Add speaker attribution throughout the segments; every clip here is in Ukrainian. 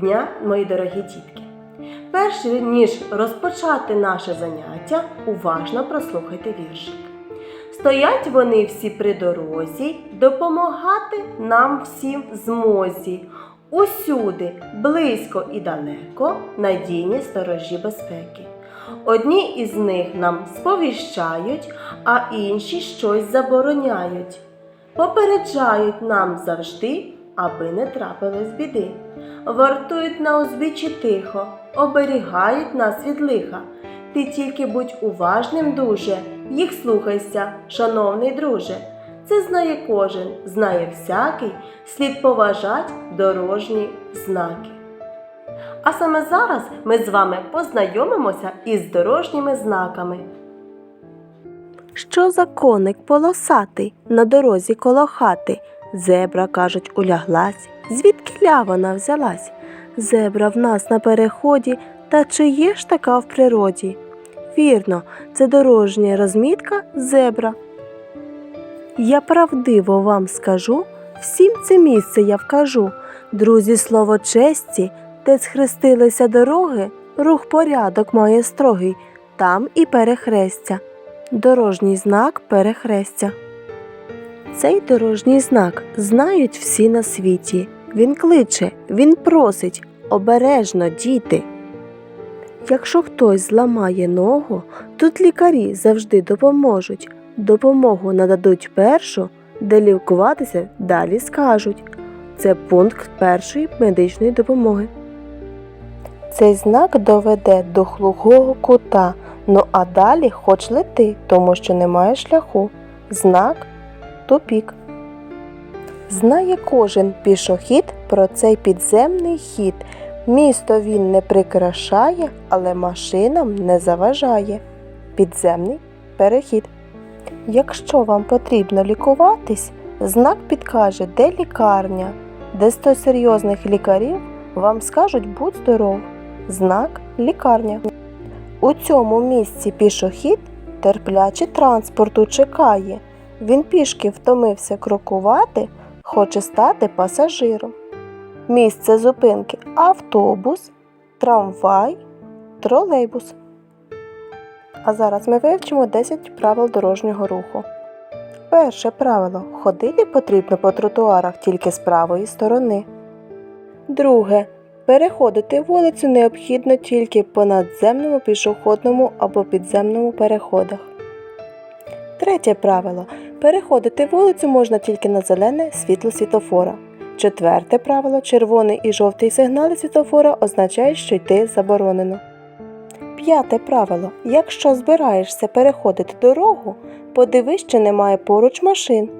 Speaker 1: дня, мої дорогі дітки! Перш ніж розпочати наше заняття, уважно прослухайте віршик. Стоять вони всі при дорозі, допомагати нам всім в змозі. Усюди, близько і далеко, надійні сторожі безпеки. Одні із них нам сповіщають, а інші щось забороняють. Попереджають нам завжди, аби не трапилось біди. Вартують на узбіччі тихо, оберігають нас від лиха. Ти тільки будь уважним дуже, їх слухайся, шановний друже. Це знає кожен, знає всякий, слід поважать дорожні знаки. А саме зараз ми з вами познайомимося із дорожніми знаками. Що за коник полосатий на дорозі коло хати? Зебра, кажуть, уляглась. Звідки ля вона взялась? Зебра в нас на переході, та чи є ж така в природі? Вірно, це дорожня розмітка зебра. Я правдиво вам скажу, всім це місце я вкажу. Друзі, слово честі, де схрестилися дороги, рух порядок має строгий, там і перехрестя. Дорожній знак перехрестя. Цей дорожній знак знають всі на світі. Він кличе, він просить обережно, діти. Якщо хтось зламає ногу, тут лікарі завжди допоможуть. Допомогу нададуть першу, де лікуватися далі скажуть. Це пункт першої медичної допомоги. Цей знак доведе до глухого кута, ну а далі хоч лети, тому що немає шляху. Знак тупік. Знає кожен пішохід про цей підземний хід. Місто він не прикрашає, але машинам не заважає. Підземний перехід. Якщо вам потрібно лікуватись, знак підкаже, де лікарня, де сто серйозних лікарів вам скажуть будь здоров. Знак лікарня. У цьому місці пішохід терпляче транспорту чекає. Він пішки втомився крокувати, хоче стати пасажиром. Місце зупинки автобус, трамвай, тролейбус. А зараз ми вивчимо 10 правил дорожнього руху. Перше правило ходити потрібно по тротуарах тільки з правої сторони. Друге. Переходити вулицю необхідно тільки по надземному пішохідному або підземному переходах. Третє правило. Переходити вулицю можна тільки на зелене світло світофора. Четверте правило. Червоний і жовтий сигнали світофора означають, що йти заборонено. П'яте правило. Якщо збираєшся переходити дорогу, подивись, чи немає поруч машин.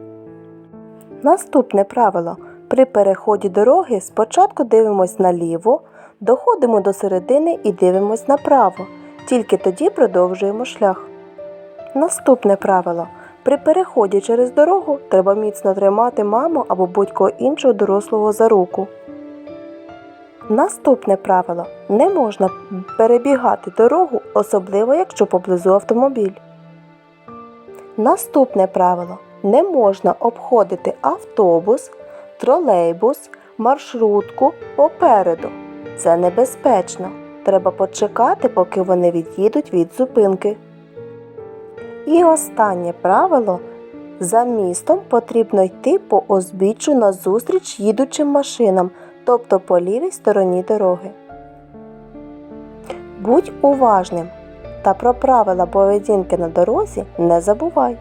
Speaker 1: Наступне правило. При переході дороги спочатку дивимось наліво, доходимо до середини і дивимось направо. Тільки тоді продовжуємо шлях. Наступне правило. При переході через дорогу треба міцно тримати маму або будь-кого іншого дорослого за руку. Наступне правило. Не можна перебігати дорогу, особливо якщо поблизу автомобіль. Наступне правило. Не можна обходити автобус, тролейбус, маршрутку попереду. Це небезпечно. Треба почекати, поки вони від'їдуть від зупинки. І останнє правило. За містом потрібно йти по узбіччю назустріч їдучим машинам, тобто по лівій стороні дороги. Будь уважним та про правила поведінки на дорозі не забувай.